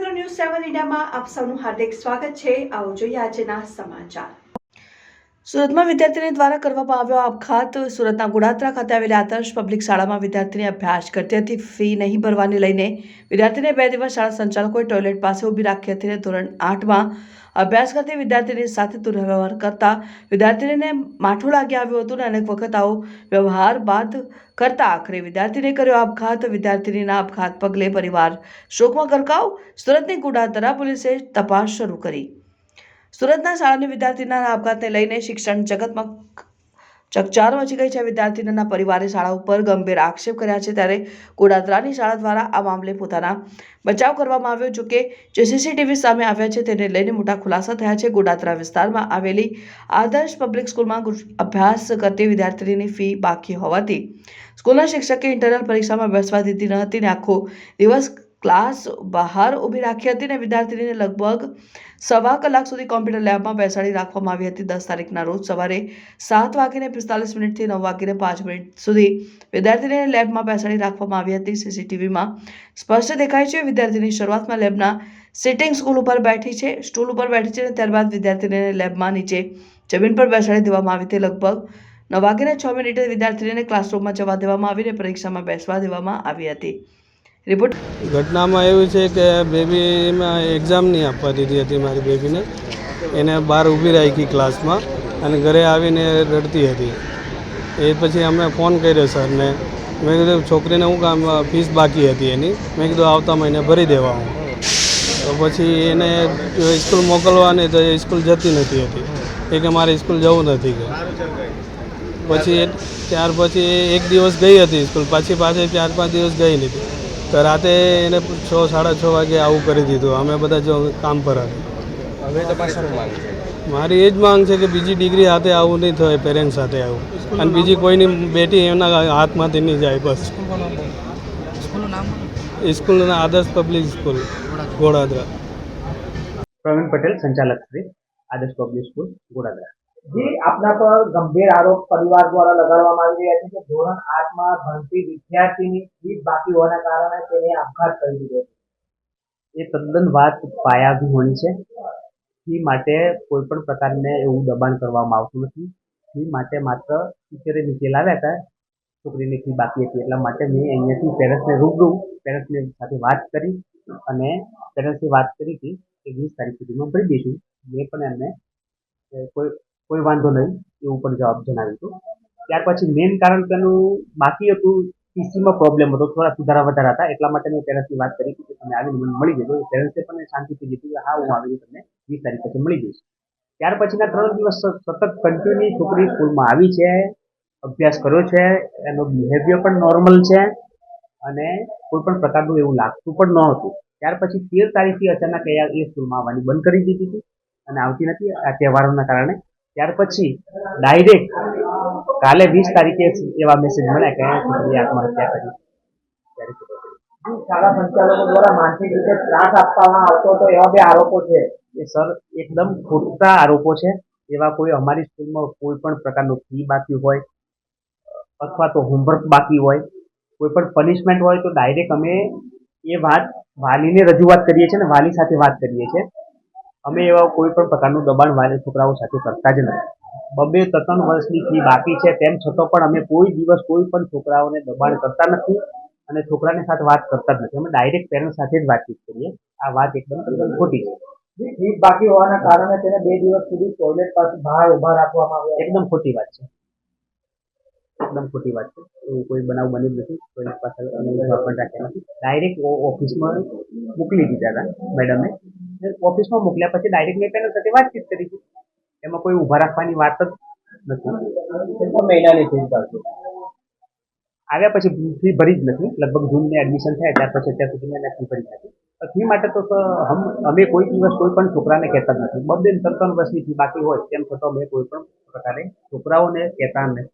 One ઇન્ડિયામાં આપ સૌનું હાર્દિક સ્વાગત છે. આવો જોઈએ આજના સમાચાર. સુરતમાં વિદ્યાર્થીની દ્વારા કરવામાં આવ્યો આપઘાત. સુરતના ગુડાત્રા ખાતે આવેલી આદર્શ પબ્લિક શાળામાં વિદ્યાર્થીની અભ્યાસ કરતી હતી. ફી નહીં ભરવાને લઈને વિદ્યાર્થીને બે દિવસ શાળા સંચાલકોએ ટોયલેટ પાસે ઊભી રાખી હતી અને ધોરણ આઠમાં અભ્યાસ કરતી વિદ્યાર્થીની સાથે દુર્વ્યવહાર કરતા વિદ્યાર્થીનીને માઠું લાગી આવ્યું હતું અને અનેક વખત આવો વ્યવહાર બાદ કરતા આખરે વિદ્યાર્થીને કર્યો આપઘાત. વિદ્યાર્થીનીના આપઘાત પગલે પરિવાર શોકમાં ગરકાવ. સુરતની ગુડાદરા પોલીસે તપાસ શરૂ કરી. સુરતના શાળાની વિદ્યાર્થીના આપઘાતને લઈને શિક્ષણ જગતમાં ચકચાર મચી ગઈ છે. વિદ્યાર્થીના પરિવારે શાળા ઉપર ગંભીર આક્ષેપ કર્યા છે. ત્યારે કોડાદરાની શાળા દ્વારા આ મામલે પોતાના બચાવ કરવામાં આવ્યો, જો કે જે સીસીટીવી સામે આવ્યા છે તેને લઈને મોટા ખુલાસા થયા છે. ગોડાદરા વિસ્તારમાં આવેલી આદર્શ પબ્લિક સ્કૂલમાં અભ્યાસ કરતી વિદ્યાર્થીની ફી બાકી હોવાથી સ્કૂલના શિક્ષકે ઇન્ટરનલ પરીક્ષામાં બેસવા દીધી ન હતી ને આખો દિવસ ક્લાસ બહાર ઊભી રાખી હતી અને વિદ્યાર્થીનીને લગભગ સવા કલાક સુધી કોમ્પ્યુટર લેબમાં બેસાડી રાખવામાં આવી હતી દસ તારીખના રોજ સવારે સાત વાગીને પિસ્તાલીસ મિનિટથી નવ વાગીને પાંચ મિનિટ સુધી વિદ્યાર્થીનીને લેબમાં બેસાડી રાખવામાં આવી હતી. સીસીટીવીમાં સ્પષ્ટ દેખાય છે વિદ્યાર્થીની શરૂઆતમાં લેબના સિટિંગ સ્કૂલ ઉપર બેઠી છે. સ્ટૂલ ઉપર બેઠી છે અને ત્યારબાદ વિદ્યાર્થીને લેબમાં નીચે જમીન પર બેસાડી દેવામાં આવી હતી. લગભગ નવ વાગીને છ મિનિટે વિદ્યાર્થીને ક્લાસરૂમમાં જવા દેવામાં આવીને પરીક્ષામાં બેસવા દેવામાં આવી હતી. રિપોર્ટ. ઘટનામાં એવું છે કે બેબીમાં એક્ઝામ નહીં આપવા દીધી હતી મારી બેબીને. એને બહાર ઊભી રાખી ક્લાસમાં અને ઘરે આવીને રડતી હતી. એ પછી અમે ફોન કર્યો સરને. મેં કીધું, છોકરીને હું કામ ફીસ બાકી હતી એની? મેં કીધું, આવતા મહિને ભરી દેવા હું. તો પછી એને સ્કૂલ મોકલવાની તો એ સ્કૂલ જતી નથી હતી. એ કે મારે સ્કૂલ જવું નથી પછી ત્યાર પછી એક દિવસ ગઈ હતી સ્કૂલ. પાછી પાછી ચાર પાંચ દિવસ ગઈ નથી. તો રાતે એને છ સાડા છ વાગે આવું કરી દીધું. અમે બધા જો કામ પર હતા હવે તમારે શું માંગ છે? મારી એ જ માંગ છે કે બીજી ડિગ્રી હાથે આવું નહીં થાય પેરેન્ટ્સ સાથે આવું. અને બીજી કોઈની બેટી એમના હાથમાંથી નહીં જાય બસ. સ્કૂલના આદર્શ પબ્લિક સ્કૂલ ગોળાદરા પ્રવીણ પટેલ સંચાલક શ્રી આદર્શ પબ્લિક સ્કૂલ ગોડાદરા. જી આપના પર ગંભીર આરોપ પરિવાર દ્વારા લગાડવામાં આવી રહ્યા છે કે ધોરણ આઠમાં ભણતી વિદ્યાર્થીની સીટ બાકી હોવાના કારણે તેને આપઘાત કરી દીધો છે. એ તદ્દન વાત પાયાભિહોણી છે. ફી માટે કોઈ પણ પ્રકારને એવું દબાણ કરવામાં આવતું નથી. ફી માટે માત્ર ટીચરે નીચે લાવ્યા હતા. છોકરીની ફી બાકી હતી. એટલા માટે મેં અહીંયાથી પેરેન્ટ્સને રૂબરૂ, પેરેન્ટ્સની સાથે વાત કરી અને પેરેન્ટ્સની વાત કરી હતી કે વીસ તારીખ સુધીમાં ભરી દઈશું. મેં પણ એમને કોઈ કોઈ વાંધો નહીં એવું પણ જવાબ જણાવ્યું હતું ત્યાર પછી મેઇન કારણ તેનું બાકી હતું પીસીમાં પ્રોબ્લેમ હતો, થોડા સુધારા વધારા હતા, એટલા માટે મેં પેરેન્ટ્સની વાત કરી કે તમે આવીને મને મળી જજો. પેરેન્ટ્સે પણ શાંતિથી કીધું કે હા, હું આવીને તમને વીસ તારીખ પછી મળી જઈશ. ત્યાર પછીના ત્રણ દિવસ સતત કન્ટિન્યુ છોકરી સ્કૂલમાં આવી છે, અભ્યાસ કર્યો છે, એનો બિહેવિયર પણ નોર્મલ છે અને કોઈ પણ પ્રકારનું એવું લાગતું પણ નહોતું. ત્યાર પછી તેર તારીખથી અચાનક એ સ્કૂલમાં આવવાની બંધ કરી દીધી હતી અને આવતી નથી. આ તહેવારોના કારણે ત્યાર પછી ડાયરેક્ટ કાલે વીસ તારીખે એવા મેસેજ મળ્યા કે છોકરીએ આત્મહત્યા કરી. શાળા સંચાલકો દ્વારા માનસિક રીતે ત્રાસ આપવામાં આવતો હતો એવા બે આરોપો છે. એ સર, એકદમ ખોટા આરોપો છે. એવા કોઈ અમારી સ્કૂલમાં કોઈ પણ પ્રકારનું ફી બાકી હોય અથવા તો હોમવર્ક બાકી હોય, કોઈ પણ પનિશમેન્ટ હોય તો ડાયરેક્ટ અમે એ વાત વાલીને રજૂઆત કરીએ છીએ ને વાલી સાથે વાત કરીએ છીએ. અમે એવા કોઈ પણ પ્રકારનું દબાણ વાલી છોકરાઓ સાથે કરતા જ નથી. બબે ત્રણ વર્ષની ફી બાકી છે તેમ છતાં પણ અમે કોઈ દિવસ કોઈ પણ છોકરાઓને દબાણ કરતા નથી અને છોકરાની સાથે વાત કરતા જ નથી. અમે ડાયરેક્ટ પેરેન્ટ સાથે જ વાતચીત કરીએ. આ વાત એકદમ તદ્દન ખોટી છે. બાકી હોવાના કારણે તેને બે દિવસ સુધી ટોયલેટ પાસે બહાર ઊભા રાખવામાં આવ્યા એકદમ ખોટી વાત છે. એકદમ ખોટી વાત છે. એવું કોઈ બનાવ બન્યો જ નથી. ટોયલેટ પાસે પણ રાખ્યા નથી. ડાયરેક્ટ ઓફિસમાં મોકલી દીધા હતા મેડમે ઓફિસમાં મોકલ્યા પછી ડાયરેક્ટ મેં પેરેન્ટ સાથે વાતચીત કરી છે એમાં કોઈ ઊભા રાખવાની વાત જ નથી. મહિનાની ફીસ બાકી આવ્યા પછી ફી ભરી જ નથી. લગભગ જૂનને એડમિશન થાય ત્યાર પછી અત્યાર સુધી મેં ફી ભરી નથી. ફી માટે તો અમે કોઈ દિવસ કોઈ પણ છોકરાને કહેતા નથી. બબે ત્રણ ત્રણ વર્ષની ફી બાકી હોય તેમ છતાં અમે કોઈ પણ પ્રકારે છોકરાઓને કહેતા નથી.